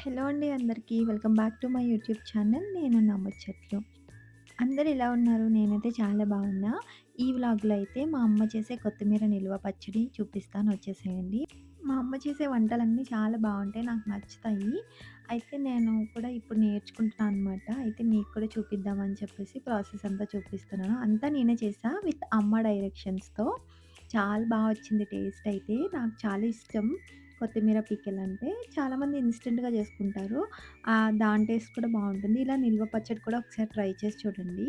Hello అండి అందరికీ. Welcome back to my YouTube channel. నేను నమ్మచ్చట్లు అందరు ఇలా ఎలా ఉన్నారు? నేనైతే చాలా బాగున్నా. ఈ వ్లాగ్‌లో అయితే మా అమ్మ చేసే కొత్తిమీర నిల్వ పచ్చడి చూపిస్తాను వచ్చేసేయండి. మా అమ్మ చేసే వంటలన్నీ చాలా బాగుంటాయి నాకు నచ్చుతాయి. అయితే నేను కూడా ఇప్పుడు నేర్చుకుంటున్నాను అనమాట. అయితే మీకు కూడా చూపిద్దామని చెప్పేసి ప్రాసెస్ అంతా చూపిస్తున్నాను. అంతా నేనే చేసా విత్ అమ్మ డైరెక్షన్స్‌తో. చాలా బాగా వచ్చింది టేస్ట్ అయితే. నాకు చాలా ఇష్టం కొత్తిమీర పికిల్ అంటే. చాలామంది ఇన్స్టెంట్గా చేసుకుంటారు. దాని టేస్ట్ కూడా బాగుంటుంది ఇలా నిల్వ పచ్చడి కూడా ఒకసారి ట్రై చేసి చూడండి.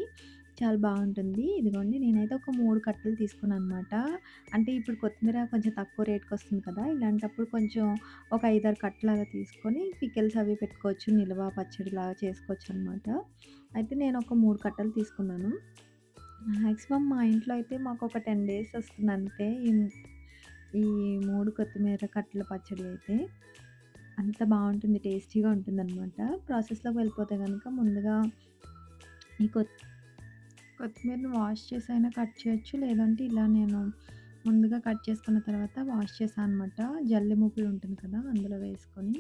చాలా బాగుంటుంది ఇదిగోండి నేనైతే ఒక మూడు కట్టలు తీసుకున్నాననమాట. అంటే ఇప్పుడు కొత్తిమీర కొంచెం తక్కువ రేట్కి వస్తుంది కదా! ఇలాంటప్పుడు కొంచెం ఒక ఐదారు కట్టలు అలా తీసుకొని పికెల్స్ అవి పెట్టుకోవచ్చు. నిల్వ పచ్చడిలాగా చేసుకోవచ్చనమాట. అయితే నేను ఒక మూడు కట్టలు తీసుకున్నాను. మ్యాక్సిమం మా ఇంట్లో అయితే మాకు ఒక టెన్ డేస్ వస్తుంది అంతే ఈ మూడు కొత్తిమీర కట్టల పచ్చడి అయితే. అంత బాగుంటుంది టేస్టీగా ఉంటుందనమాట. ప్రాసెస్‌లోకి వెళ్ళిపోతే కనుక ముందుగా ఈ కొత్ కొత్తిమీరని వాష్ చేసి అయినా కట్ చేయొచ్చు. లేదంటే ఇలా నేను ముందుగా కట్ చేసుకున్న తర్వాత వాష్ చేసాను అనమాట. జల్లి మూకుడు ఉంటుంది కదా! అందులో వేసుకొని.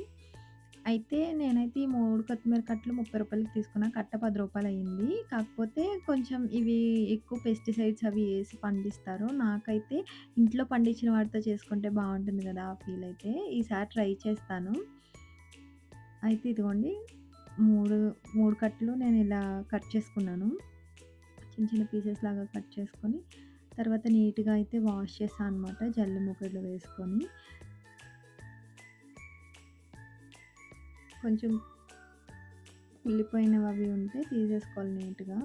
అయితే నేనైతే ఈ 3 కొత్తిమీర కట్టలు రూ. 30కి తీసుకున్నా. కట్ట రూ. 10 అయింది. కాకపోతే కొంచెం ఇవి ఎక్కువ పెస్టిసైడ్స్ అవి ఏసి పండిస్తారు. నాకైతే ఇంట్లో పండించిన వాటితో చేసుకుంటే బావుంటుంది గదా! ఆ ఫీల్ అయితే. ఈసారి ట్రై చేస్తాను. అయితే ఇదిగోండి 3, 3 కట్టలు నేను ఇలా కట్ చేసుకున్నాను. చిన్న చిన్న పీసెస్ లాగా కట్ చేసుకొని, తర్వాత నీట్‌గా అయితే వాష్ చేశా అనమాట. జల్లి ముక్కలు వేసుకొని. కొంచెం కుళ్ళిపోయినవి అవి ఉంటే తీసేసుకోవాలి నీట్‌గా.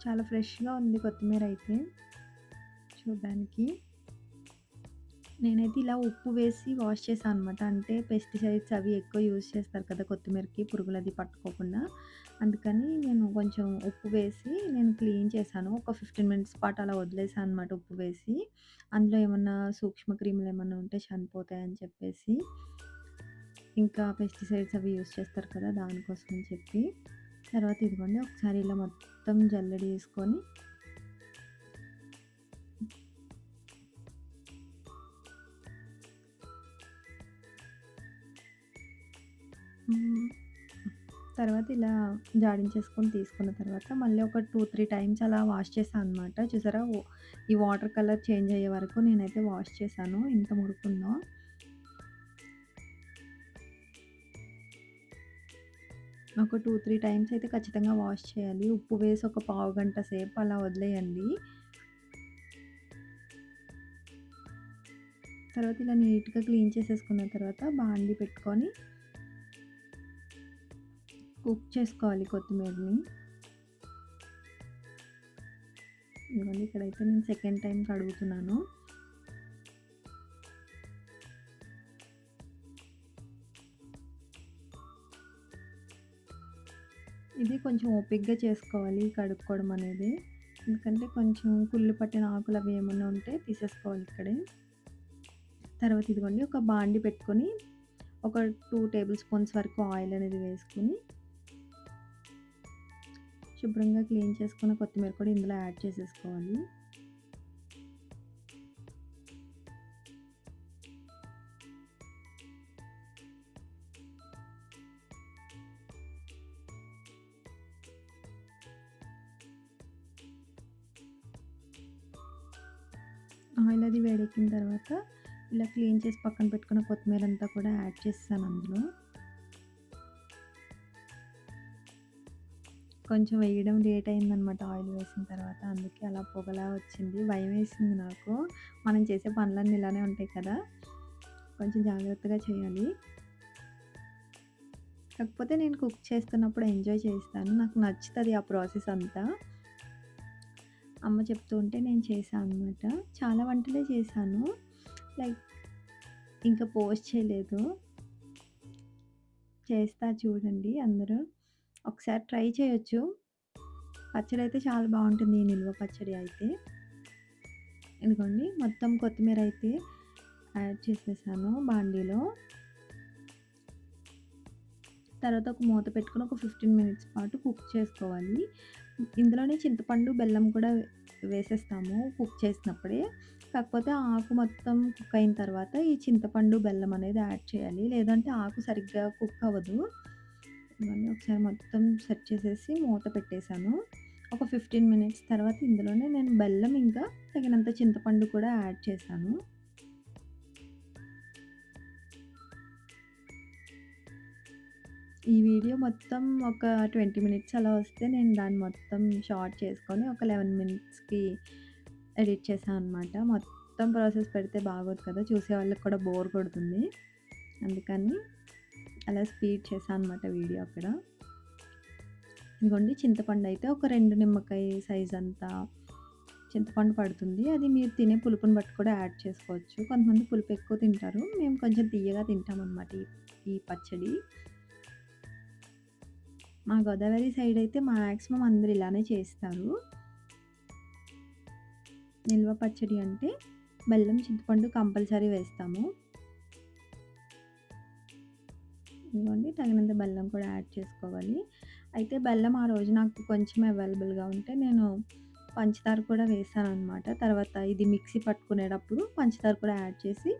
చాలా ఫ్రెష్‌గా ఉంది కొత్తిమీర అయితే. చూడ్డానికి. నేనైతే ఇలా ఉప్పు వేసి వాష్ చేశాను అనమాట. అంటే పెస్టిసైడ్స్ అవి ఎక్కువ యూజ్ చేస్తారు కదా! కొత్తిమీరకి పురుగులది పట్టుకోకుండా. అందుకని నేను కొంచెం ఉప్పు వేసి నేను క్లీన్ చేశాను. ఒక 15 మినిట్స్ పాటు అలా వదిలేసాను అనమాట ఉప్పు వేసి. అందులో ఏమన్నా సూక్ష్మ క్రిములు ఏమన్నా ఉంటే చనిపోతాయని చెప్పేసి. ఇంకా పెస్టిసైడ్స్ అవి యూజ్ చేస్తారు కదా! దానికోసం అని చెప్పి. తర్వాత ఇదిగోండి ఒకసారి ఇలా మొత్తం జల్లడి వేసుకొని తర్వాత ఇలా జాడించేసుకొని తీసుకున్న తర్వాత మళ్ళీ ఒక 2, 3 టైమ్స్ అలా వాష్ చేశాను అనమాట. చూసారా? ఈ వాటర్ కలర్ చేంజ్ అయ్యే వరకు నేనైతే వాష్ చేశాను. ఎంత మురుకుందో. ఒక 2, 3 టైమ్స్ అయితే ఖచ్చితంగా వాష్ చేయాలి. ఉప్పు వేసి ఒక పావు గంట సేపు అలా వదిలేయండి. తర్వాత ఇలా నీట్‌గా క్లీన్ చేసేసుకున్న తర్వాత బాండి పెట్టుకొని కుక్ చేసుకోవాలి కొత్తిమీరని. ఇదిగోండి ఇక్కడైతే నేను సెకండ్ టైం కడుగుతున్నాను. ఇది కొంచెం ఓపిక్గా చేసుకోవాలి కడుక్కోవడం అనేది. ఎందుకంటే కొంచెం కుళ్ళు పట్టిన ఆకులు అవి ఏమైనా ఉంటే తీసేసుకోవాలి ఇక్కడే. తర్వాత ఇదిగోండి ఒక బాండీ పెట్టుకొని ఒక టూ టేబుల్ స్పూన్స్ వరకు ఆయిల్ అనేది వేసుకొని శుభ్రంగా క్లీన్ చేసుకున్న కొత్తిమీర కూడా ఇందులో యాడ్ చేసేసుకోవాలి. ఆయిల్ అది వేడెక్కిన తర్వాత ఇలా క్లీన్ చేసి పక్కన పెట్టుకున్న కొత్తిమీర అంతా కూడా యాడ్ చేస్తాను అందులో. కొంచెం వేయడం లేట్ అయిందనమాట ఆయిల్ వేసిన తర్వాత. అందుకే అలా పొగలా వచ్చింది. భయం వేసింది నాకు. మనం చేసే పనులన్నీ ఇలానే ఉంటాయి కదా! కొంచెం జాగ్రత్తగా చేయాలి. కాకపోతే నేను కుక్ చేస్తున్నప్పుడు ఎంజాయ్ చేస్తాను. నాకు నచ్చుతుంది ఆ ప్రాసెస్ అంతా. అమ్మ చెప్తూ ఉంటే నేను చేశాను అనమాట. చాలా వంటలే చేశాను. లైక్ ఇంకా పోస్ట్ చేయలేదు. చేస్తా చూడండి అందరూ. ఒకసారి ట్రై చేయొచ్చు. అయితే చాలా బాగుంటుంది ఈ నిల్వ పచ్చడి అయితే. ఇదిగోండి మొత్తం కొత్తిమీర అయితే యాడ్ చేసేసాను బాండీలో. తర్వాత ఒక మూత పెట్టుకొని ఒక 15 మినిట్స్ పాటు కుక్ చేసుకోవాలి. ఇందులోనే చింతపండు, బెల్లం కూడా వేసేస్తాము కుక్ చేసినప్పుడే. కాకపోతే ఆకు మొత్తం కుక్ అయిన తర్వాత ఈ చింతపండు, బెల్లం అనేది యాడ్ చేయాలి. లేదంటే ఆకు సరిగ్గా కుక్ అవ్వదు. ఇవన్నీ ఒకసారి మొత్తం సెట్ చేసేసి మూత పెట్టేసాను. ఒక 15 మినిట్స్ తర్వాత ఇందులోనే నేను బెల్లం ఇంకా తగినంత చింతపండు కూడా యాడ్ చేశాను. ఈ వీడియో మొత్తం ఒక 20 మినిట్స్ అలా వస్తే నేను దాన్ని మొత్తం షార్ట్ చేసుకొని ఒక 11 మినిట్స్‌కి ఎడిట్ చేశాను అనమాట. మొత్తం ప్రాసెస్ పెడితే బాగోదు కదా! చూసేవాళ్ళకి కూడా బోర్ కొడుతుంది. అందుకని అలా స్పీడ్ చేశాను అనమాట వీడియో అక్కడ. ఇదిగోండి చింతపండు అయితే ఒక రెండు నిమ్మకాయ సైజ్ అంతా చింతపండు పడుతుంది. అది మీరు తినే పులుపుని బట్టి కూడా యాడ్ చేసుకోవచ్చు. కొంతమంది పులుపు ఎక్కువ తింటారు. మేము కొంచెం తియ్యగా తింటామన్నమాట ఈ ఈ పచ్చడి. మా గోదావరి సైడ్ అయితే మాక్సిమం అందరు ఇలానే చేస్తారు. నిల్వ పచ్చడి అంటే బెల్లం, చింతపండు కంపల్సరీ వేస్తాము. ఇదిగోండి తగినంత బెల్లం కూడా యాడ్ చేసుకోవాలి. అయితే బెల్లం ఆ రోజు నాకు కొంచెం అవైలబుల్‌గా ఉంటే నేను పంచదార కూడా వేసాను అనమాట తర్వాత ఇది మిక్సీ పట్టుకునేటప్పుడు పంచదార కూడా యాడ్ చేసి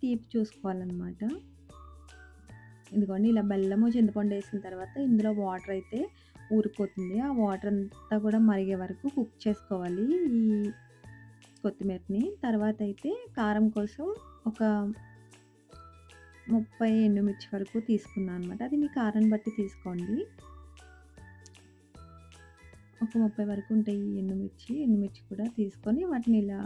తీపి చూసుకోవాలన్నమాట ఇదిగోండి ఇలా బెల్లము, చింతపండు వేసిన తర్వాత ఇందులో వాటర్ అయితే ఊరిపోతుంది. ఆ వాటర్ అంతా కూడా మరిగే వరకు కుక్ చేసుకోవాలి ఈ కొత్తిమీరని. తర్వాత అయితే కారం కోసం ఒక 30 ఎండుమిర్చి వరకు తీసుకున్నాను అనమాట. అది మీ కారాన్ని బట్టి తీసుకోండి. ఒక 30 వరకు ఉంటాయి ఈ ఎండుమిర్చి. ఎండుమిర్చి కూడా తీసుకొని వాటిని ఇలా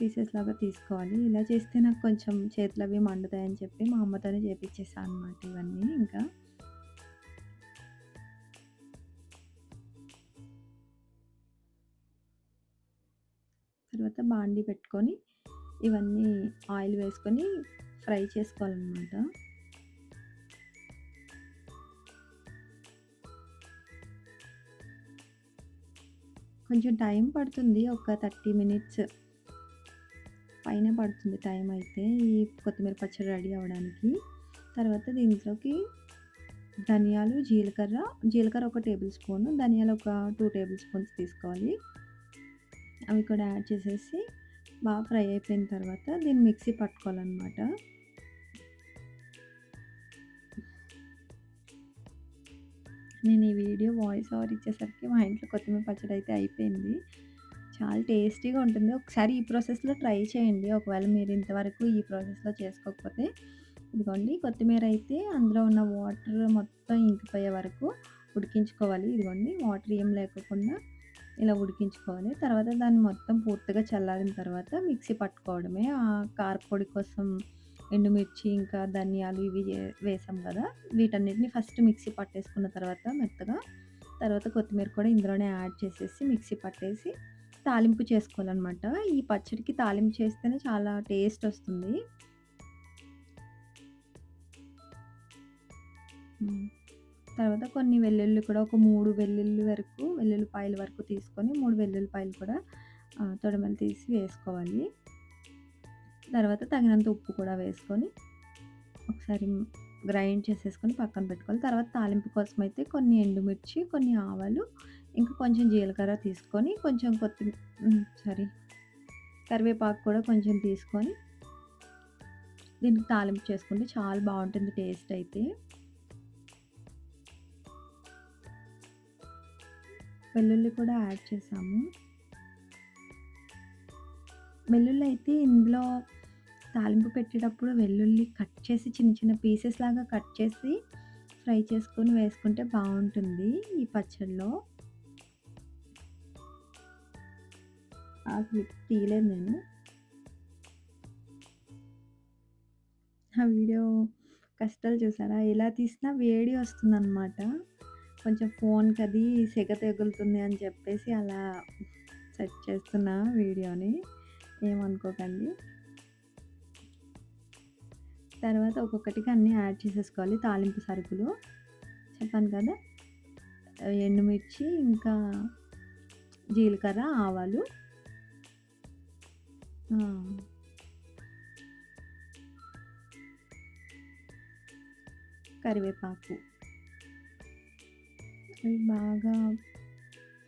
పీసెస్ లాగా తీసుకోవాలి. ఇలా చేస్తే నాకు కొంచెం చేతులు అవి మండుతాయని చెప్పి మా అమ్మతోనే చేపిచ్చేసా అనమాట ఇవన్నీ ఇంకా. తర్వాత బాండీ పెట్టుకొని ఇవన్నీ ఆయిల్ వేసుకొని ఫ్రై చేసుకోవాలనమాట. కొంచెం టైం పడుతుంది. ఒక 30 మినిట్స్ పైన పడుతుంది టైం అయితే ఈ కొత్తిమీర పచ్చడి రెడీ అవ్వడానికి. తర్వాత దీంట్లోకి ధనియాలు, జీలకర్ర, జీలకర్ర ఒక టేబుల్ స్పూన్ ధనియాలు ఒక టూ టేబుల్ స్పూన్స్ తీసుకోవాలి. అవి కూడా యాడ్ చేసేసి బాగా ఫ్రై అయిపోయిన తర్వాత దీన్ని మిక్సీ పట్టుకోవాలన్నమాట నేను ఈ వీడియో వాయిస్ ఓవర్ ఇచ్చేసరికి మా ఇంట్లో కొత్తిమీర పచ్చడి అయితే అయిపోయింది. చాలా టేస్టీగా ఉంటుంది. ఒకసారి ఈ ప్రాసెస్‌లో ట్రై చేయండి. ఒకవేళ మీరు ఇంతవరకు ఈ ప్రాసెస్‌లో చేసుకోకపోతే. ఇదిగోండి కొత్తిమీర అయితే అందులో ఉన్న వాటర్ మొత్తం ఇంకిపోయే వరకు ఉడికించుకోవాలి. ఇదిగోండి వాటర్ ఏం లేకుండా ఇలా ఉడికించుకోవాలి. తర్వాత దాన్ని మొత్తం పూర్తిగా చల్లారిన తర్వాత మిక్సీ పట్టుకోవడమే. ఆ కారపొడి కోసం ఎండుమిర్చి, ఇంకా ధనియాలు ఇవి వేసాం కదా! వీటన్నిటిని ఫస్ట్ మిక్సీ పట్టేసుకున్న తర్వాత మెత్తగా, తర్వాత కొత్తిమీర కూడా ఇందులోనే యాడ్ చేసేసి మిక్సీ పట్టేసి తాలింపు చేసుకోవాలనమాట. ఈ పచ్చడికి తాలింపు చేస్తేనే చాలా టేస్ట్ వస్తుంది. తర్వాత కొన్ని వెల్లుల్లి కూడా ఒక మూడు వెల్లుల్లి వరకు వెల్లుల్లిపాయల వరకు తీసుకొని మూడు వెల్లుల్లిపాయలు కూడా తొడమలు తీసి వేసుకోవాలి. తర్వాత తగినంత ఉప్పు కూడా వేసుకొని ఒకసారి గ్రైండ్ చేసేసుకొని పక్కన పెట్టుకోవాలి. తర్వాత తాలింపు కోసం అయితే కొన్ని ఎండుమిర్చి, కొన్ని ఆవాలు, ఇంకా కొంచెం జీలకర్ర తీసుకొని కొంచెం కొత్తిమీర సారీ కరివేపాకు కూడా కొంచెం తీసుకొని దీనికి తాలింపు చేసుకుంటే చాలా బాగుంటుంది టేస్ట్ అయితే. వెల్లుల్లి కూడా యాడ్ చేసాము. వెల్లుల్లి అయితే ఇందులో తాలింపు పెట్టేటప్పుడు వెల్లుల్లి కట్ చేసి చిన్న చిన్న పీసెస్ లాగా కట్ చేసి ఫ్రై చేసుకొని వేసుకుంటే బాగుంటుంది ఈ పచ్చడిలో. ఆ క్లిప్ తీయలేదు నేను. ఆ వీడియో కష్టాలు చూసారా? ఎలా తీసినా వేడి వస్తుందనమాట. కొంచెం ఫోన్కి అది సెగ తగులుతుంది అని చెప్పేసి అలా సెట్ చేస్తున్నా వీడియోని. ఏమనుకోకండి. తర్వాత ఒక్కొక్కటిగా అన్నీ యాడ్ చేసేసుకోవాలి తాలింపు సరుకులు. చెప్పాను కదా! ఎండుమిర్చి, ఇంకా జీలకర్ర, ఆవాలు. కరివేపాకు. అవి బాగా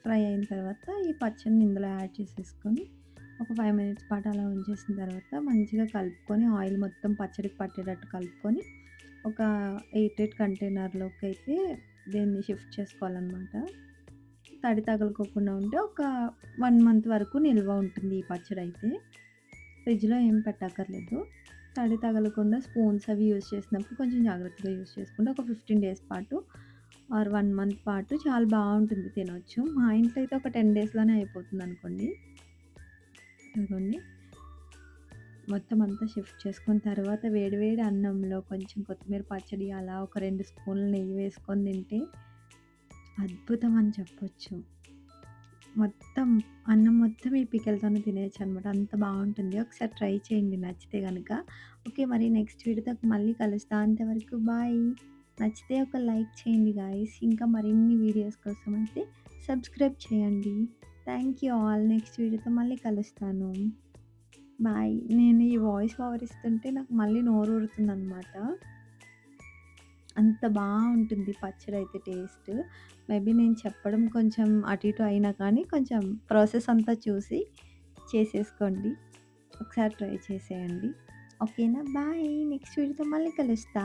ఫ్రై అయిన తర్వాత ఈ పచ్చడిని ఇందులో యాడ్ చేసేసుకొని ఒక ఫైవ్ మినిట్స్ పాటు అలా ఉంచేసిన తర్వాత మంచిగా కలుపుకొని ఆయిల్ మొత్తం పచ్చడికి పట్టేటట్టు కలుపుకొని ఒక ఎయిట్ ఎయిట్ కంటైనర్లోకి అయితే దీన్ని షిఫ్ట్ చేసుకోవాలనమాట. తడి తగలుకోకుండా ఉంటే ఒక వన్ మంత్ వరకు నిల్వ ఉంటుంది ఈ పచ్చడి అయితే ఫ్రిడ్జ్‌లో ఏం పెట్టక్కర్లేదు. తడి తగలకుండా స్పూన్స్ అవి యూజ్ చేసినప్పుడు కొంచెం జాగ్రత్తగా యూజ్ చేసుకుంటే ఒక 15 డేస్ పాటు ఆర్ వన్ మంత్ పాటు చాలా బాగుంటుంది తినొచ్చు. మా ఇంట్లో అయితే ఒక 10 డేస్‌లోనే అయిపోతుంది అనుకోండి ఇదిగోండి. మొత్తం అంతా షిఫ్ట్ చేసుకున్న తర్వాత వేడి వేడి అన్నంలో కొంచెం కొత్తిమీర పచ్చడి అలా ఒక రెండు స్పూన్లు నెయ్యి వేసుకొని తింటే అద్భుతం అని చెప్పొచ్చు. మొత్తం అన్నం మొత్తం ఈ పికెలతోనే తినేయచ్చు అనమాట అంత బాగుంటుంది ఒకసారి ట్రై చేయండి నచ్చితే కనుక ఓకే. మరి నెక్స్ట్ వీడియోతో మళ్ళీ కలుస్తా. అంతవరకు బాయ్. నచ్చితే ఒక లైక్ చేయండి గాయ్స్. ఇంకా మరిన్ని వీడియోస్ కోసం అయితే సబ్స్క్రైబ్ చేయండి. Thank you all. నెక్స్ట్ వీడియోతో మళ్ళీ కలుస్తాను. బాయ్. నేను ఈ వాయిస్ ఓవర్ ఇస్తుంటే నాకు మళ్ళీ నోరు ఊరుతుందనమాట అంత బాగుంటుంది పచ్చడి అయితే టేస్ట్. మేబీ నేను చెప్పడం కొంచెం అటు ఇటు అయినా కానీ కొంచెం ప్రాసెస్ అంతా చూసి చేసేసుకోండి. ఒకసారి ట్రై చేసేయండి. ఓకేనా? బాయ్. నెక్స్ట్ వీడియోతో మళ్ళీ కలుస్తా.